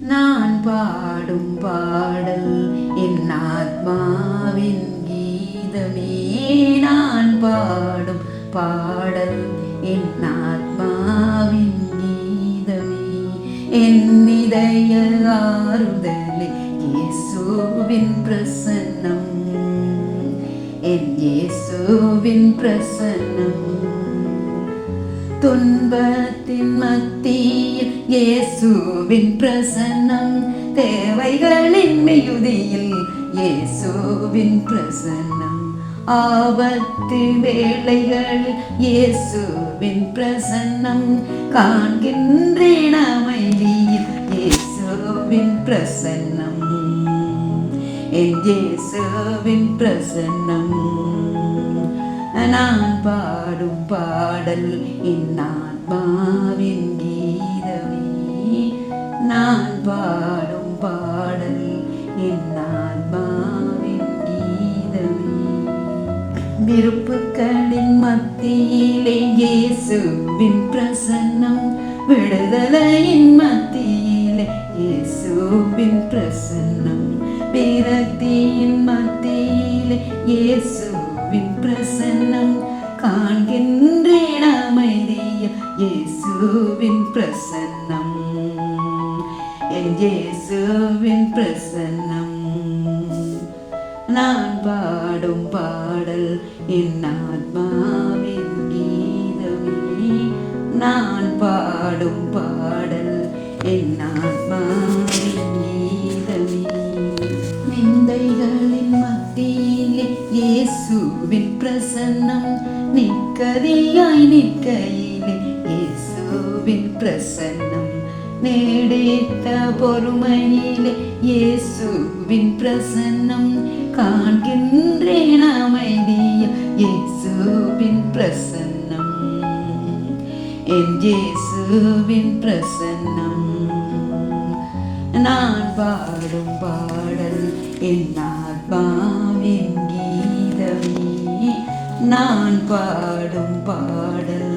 நான் பாடும் பாடல் என் ஆத்மாவின் கீதமே. நான் பாடும் பாடல் என் ஆத்மாவின் கீதமே. என் இதய ஆறுதலே இயேசுவின் பிரசன்னம். என் இயேசுவின் பிரசன்னம். துன்பத்தின் மத்தியில் இயேசுவின் பிரசன்னம் தேவைகளின் மிகுதியில் இயேசுவின் பிரசன்னம். ஆபத்து வேளைகளில் இயேசுவின் பிரசன்னம் காண்கின்றேன் அமைதியில் இயேசுவின் பிரசன்னம். என் இயேசுவின் பிரசன்னம். நான் பாடும் பாடல் என் ஆத்மாவின் கீதமே. நான் பாடும் பாடல் என் ஆத்மாவின் கீதமே. விருப்புக்களின் மத்தியிலே இயேசுவின் பிரசன்னம் விடுதலையின் மத்தியிலே இயேசுவின் பிரசன்னம். விரக்தியின் மத்தியிலே இயேசு இயேசுவின் பிரசன்னம் காண்கின்றேன் அமைதிய இயேசுவின் பிரசன்னம் என் இயேசுவின் பிரசன்னம் நான் பாடும் பாடல் என் ஆத்மாவின் கீதமே நான் பாடும் பாடல் என் ஆத்மா இயேசுவின் பிரசன்னம் நிற்கதியாய் நிற்கையிலே இயேசுவின் பிரசன்னம் நீடித்த பொறுமையிலே இயேசுவின் பிரசன்னம் காண்கின்றேன் அமைதிய இயேசுவின் பிரசன்னம். என் இயேசுவின் பிரசன்னம். நான் பாடும் பாடல் என் ஆத்மாவின் கீதமே நான் பாடும் பாடல்.